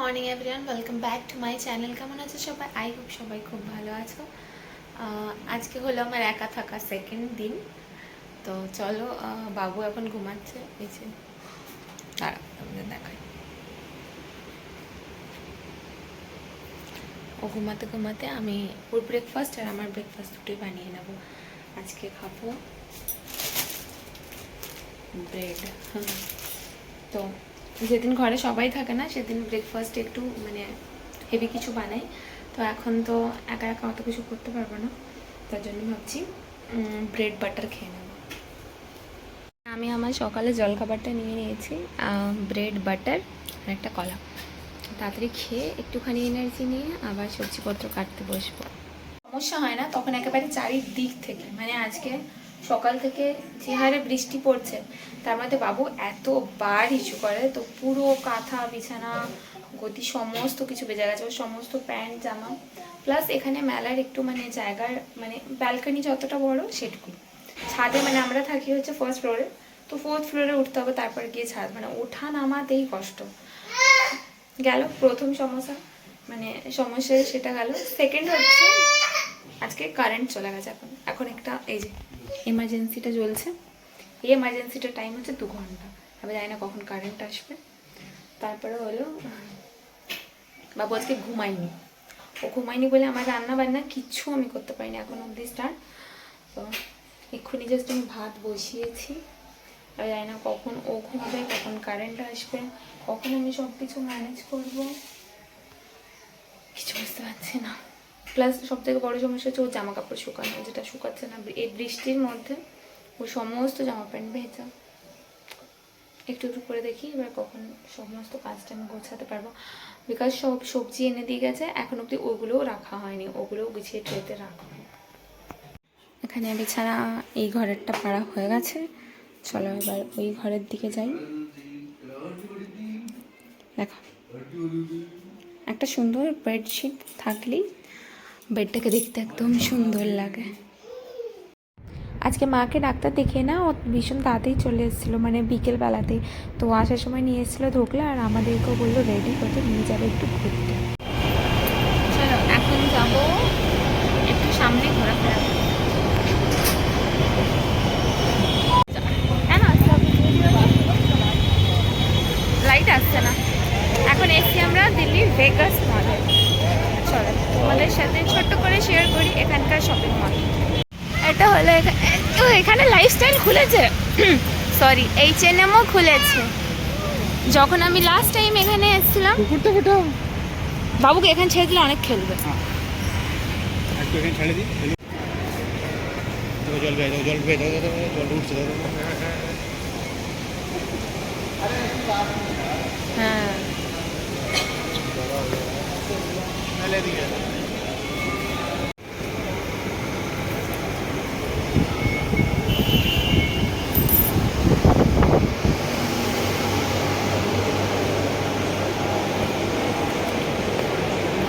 Morning everyone welcome back to my channel কেমন আছো সবাই? আই হোপ সবাই খুব ভালো আছো। আজকে হলো আমার একা থাকা সেকেন্ড দিন। তো চলো বাবু এখন ঘুমাচ্ছে। এই যে তোমাদের দেখাই। ও ঘুমাতে ঘুমাতে আমি ওর ব্রেকফাস্ট আর আমার ব্রেকফাস্ট দুটোই বানিয়ে নেব। আজকে খাব ব্রেড তো যেদিন ঘরে সবাই থাকে না, সেদিন ব্রেকফাস্ট একটু মানে হেভি কিছু বানাই। তো এখন তো একা একা অত কিছু করতে পারব না। তার জন্য ভাবছি ব্রেড বাটার খেয়ে নেব। আমি আমার সকালে জলখাবারটা নিয়ে নিয়েছি ব্রেড বাটার আর একটা কলা। তাড়াতাড়ি খেয়ে একটুখানি এনার্জি নিয়ে আবার সবজিপত্র কাটতে বসবো। সমস্যা হয় না, তখন একেবারে চারিদিক থেকে। মানে আজকে সকাল থেকে যে হারে বৃষ্টি পড়ছে, তার মধ্যে বাবু এতবার হিচু করে, তো পুরো কাঁথা, বিছানা, গতি সমস্ত কিছু বেজে গেছে, ওর সমস্ত প্যান্ট, জামা। প্লাস এখানে মেলার একটু মানে জায়গার মানে ব্যালকনি যতটা বড় সেটুকু ছাদে মানে আমরা থাকি হচ্ছে ফার্স্ট ফ্লোরে তো ফোর্থ ফ্লোরে উঠতে হবে, তারপর গিয়ে ছাদ। মানে ওঠা নামাতেই কষ্ট। গেল প্রথম সমস্যা মানে সমস্যা সেটা গেল। সেকেন্ড হচ্ছে, আজকে কারেন্ট চলে গেছে এখন। এখন একটা, এই যে এমার্জেন্সিটা জ্বলছে। এই এমার্জেন্সিটার টাইম হচ্ছে দু ঘণ্টা। আমি জানি না কখন কারেন্ট আসবে। তারপরে হলো বাবু আজকে ঘুমায়নি ও ঘুমায়নি বলে আমার রান্না বান্না কিচ্ছু আমি করতে পারিনি এখন অবধি স্টার্ট তো এক্ষুনি জাস্ট আমি ভাত বসিয়েছি। আমি জানি না কখন ও ঘুমাবে, কখন কারেন্ট আসবে, কখন আমি সব কিছু ম্যানেজ করব। কিছু বুঝতে পারছি না। প্লাস সব থেকে বড় সমস্যা হচ্ছে ওর জামা কাপড় শুকানো, যেটা শুকাচ্ছে না। এই বৃষ্টির মধ্যে ওর সমস্ত জামা প্যান্ট ভেজা। একটু একটু করে দেখি এবার কখন সমস্ত কাজটা আমি গোছাতে পারব। বিকজ সব সবজি এনে দিয়ে গেছে, এখন অবধি ওগুলোও রাখা হয়নি ওগুলোও গুছিয়ে ট্রেতে রাখা। এখানে বিছানা এই ঘরেরটা পাড়া হয়ে গেছে। চলো এবার ওই ঘরের দিকে যাই। দেখো, একটা সুন্দর বেডশিট থাকলেই বেডটাকে দেখতে একদম সুন্দর লাগে। আজকে মাকে ডাক্তার দেখে না ও ভীষণ তাড়াতাড়ি চলে এসেছিল মানে বিকেলবেলাতে। তো আসার সময় নিয়ে এসেছিল ঢোকলা আর আমাদেরকেও বলল রেডি করতে নিয়ে যাবে একটু ঘুরতে। চলো এখন যাব একটু সামনে ঘোরাফেরা করতে। কেন আসতে হবে? লাইট আসছে না এখন এসছি আমরা দিল্লির ভেগাস মলে চলো তোমাদের সাথে ছোট্ট করে শেয়ার করি এখানকার শপিং মল এটা হলো ও এখানে লাইফস্টাইল খুলেছে। সরি এইচ এন এমও খুলেছে। যখন আমি লাস্ট টাইম এখানে এসেছিলাম বাবুকে এখানে ছেড়ে দিলে অনেক খেলবে। একটু এখানে ছেড়ে দিই ফেলি। দেখো জল বেয়ে দেখো জল বেয়ে দেখো দেখো, দেখো, জল উঠছে দেখো দেখো। হ্যাঁ মেলে দিকে।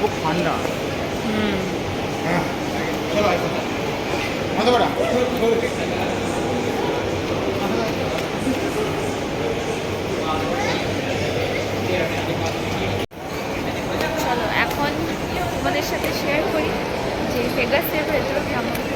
খুব ঠান্ডা হুম হ্যাঁ চলো আসো মাথা বড়া চলো এখন তোমাদের সাথে শেয়ার করি যে ভেগাসের ভেতরে কেমন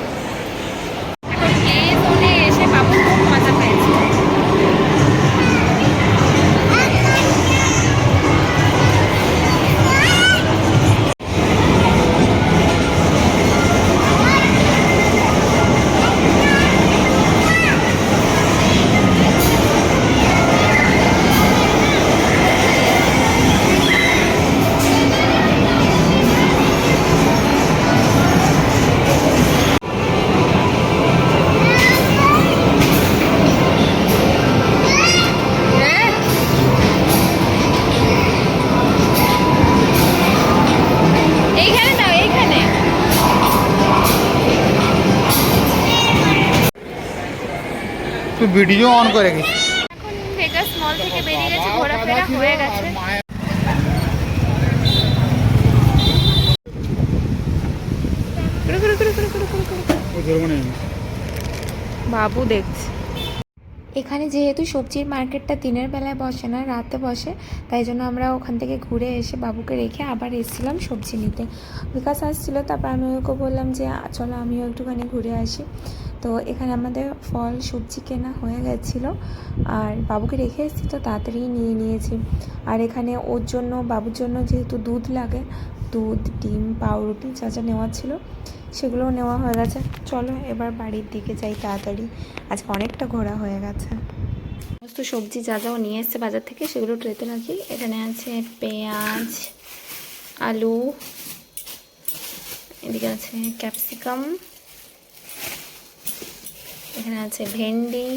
তুই ভিডিও অন করে গেছিস এখন ভেগাস মল থেকে বেরিয়ে গেছে ঘোরাফেরা হয়ে গেছে। বাবু দেখছি। এখানে যেহেতু সবজির মার্কেটটা দিনের বেলায় বসে না রাতে বসে তাই জন্য আমরা ওখান থেকে ঘুরে এসে বাবুকে রেখে আবার এসেছিলাম সবজি নিতে। বিকাশ আসছিল তারপর আমি ওকে বললাম যে চলো আমিও একটুখানি ঘুরে আসি। তো এখানে আমাদের ফল, সবজি কেনা হয়ে গেছিল। আর বাবুকে রেখে এসেছি, তো তাড়াতাড়ি নিয়ে নিয়েছি। আর এখানে ওর জন্য, বাবুর জন্য যেহেতু দুধ লাগে, দুধ, ডিম, পাউরুটি যা যা নেওয়ার ছিল, সেগুলোও নেওয়া হয়ে গেছে। চলো এবার বাড়ির দিকে যাই তাড়াতাড়ি। আজকে অনেকটা ঘোরা হয়ে গেছে। সমস্ত সবজি যা যাও নিয়ে এসছে বাজার থেকে, সেগুলো ট্রেতে রাখি এখানে আছে পেঁয়াজ, আলু, এদিকে আছে ক্যাপসিকাম এখানে আছে ভেন্ডি,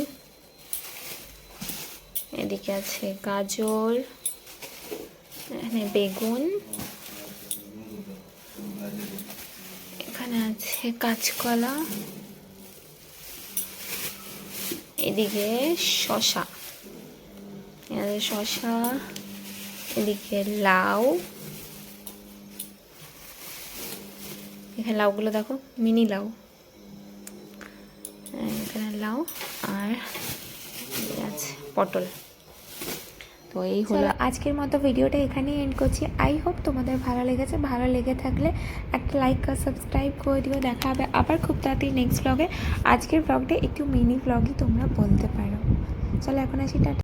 এদিকে আছে গাজর, এখানে বেগুন, এখানে আছে কাঁচকলা, এদিকে শশা এদিকে শশা এদিকে লাউ, এখানে লাউগুলো দেখো, মিনি লাউ। এখানে লাউ আর পেঁয়াজ পটল। তো এই হলো আজকের মতো ভিডিওটা এখানেই এন্ড করছি। আই হোপ তোমাদের ভালো লেগেছে। ভালো লেগে থাকলে একটা লাইক আর সাবস্ক্রাইব করে দিও। দেখা হবে আবার খুব তাড়াতাড়ি নেক্সট ব্লগে আজকের ব্লগটা একটু মিনি ব্লগই তোমরা বলতে পারো। চলো এখন আসি টাটা।